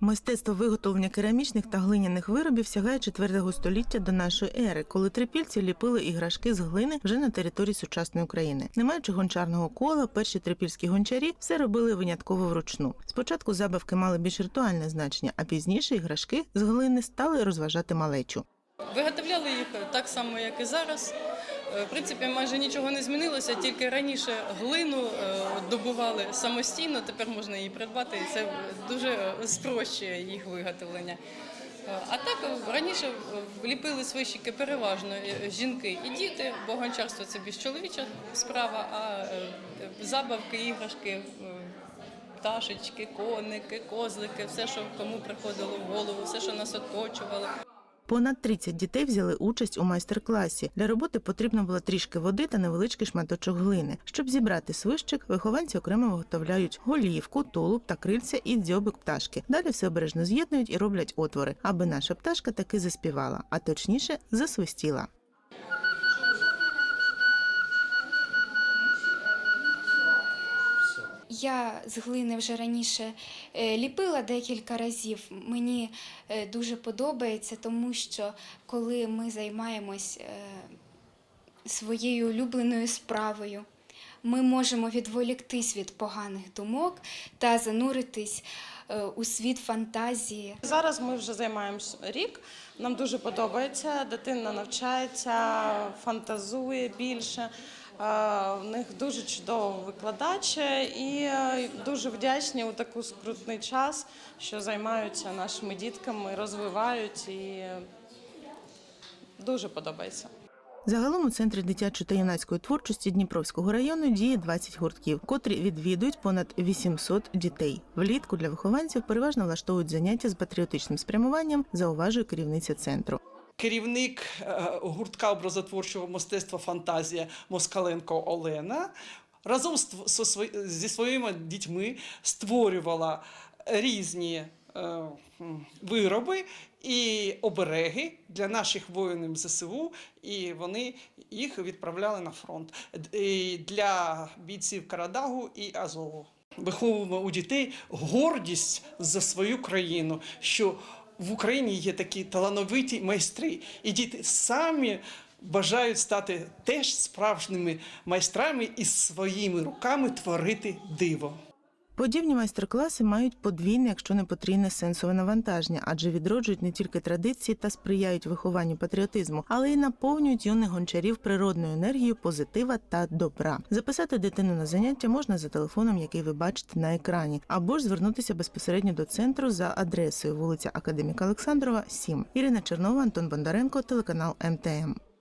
Мистецтво виготовлення керамічних та глиняних виробів сягає 4 століття до нашої ери, коли трипільці ліпили іграшки з глини вже на території сучасної України. Не маючи гончарного кола, перші трипільські гончарі все робили винятково вручну. Спочатку забавки мали більш ритуальне значення, а пізніше іграшки з глини стали розважати малечу. Виготовляли їх так само, як і зараз. Е, В принципі, майже нічого не змінилося, тільки раніше глину е, добували самостійно, тепер можна її придбати, і це дуже спрощує їх виготовлення. Е, А так раніше е, ліпили свищики переважно жінки і діти, бо гончарство це більш чоловіча справа, а забавки, іграшки. Пташечки, коники, козлики, все, що кому приходило в голову, все, що нас оточувало. Понад 30 дітей взяли участь у майстер-класі. Для роботи потрібно було трішки води та невеличкий шматочок глини. Щоб зібрати свищик, вихованці окремо виготовляють голівку, тулуб та крильця і дзьобик пташки. Далі все обережно з'єднують і роблять отвори, аби наша пташка таки заспівала, а точніше засвистіла. Я з глини вже раніше е, ліпила декілька разів. Мені е, дуже подобається, тому що коли ми займаємось е, своєю улюбленою справою, ми можемо відволіктись від поганих думок та зануритись у світ фантазії. Зараз ми вже займаємось рік. Нам дуже подобається. Дитина навчається, фантазує більше. Е, В них дуже чудовий викладач і е, дуже вдячні у таку скрутний час, що займаються нашими дітками, розвивають і е, дуже подобається. Загалом у центрі дитячої та юнацької творчості Дніпровського району діє 20 гуртків, котрі відвідують понад 800 дітей. Влітку для вихованців переважно влаштовують заняття з патріотичним спрямуванням, зауважує керівниця центру. Керівник е, гуртка образотворчого мистецтва Фантазія Москаленко Олена разом зі своїми дітьми створювала різні е, вироби і обереги для наших воїнів ЗСУ, і вони їх відправляли на фронт для бійців Карадагу і Азову. Виховуємо у дітей гордість за свою країну, що в Україні є такі талановиті майстри, і діти самі бажають стати теж справжніми майстрами і своїми руками творити диво. Подібні майстер-класи мають подвійне, якщо не потрійне сенсове навантаження, адже відроджують не тільки традиції та сприяють вихованню патріотизму, але й наповнюють юних гончарів природною енергією позитива та добра. Записати дитину на заняття можна за телефоном, який ви бачите на екрані, або ж звернутися безпосередньо до центру за адресою вулиця Академіка Олександрова, 7. Ірина Чернова, Антон Бондаренко, телеканал МТМ.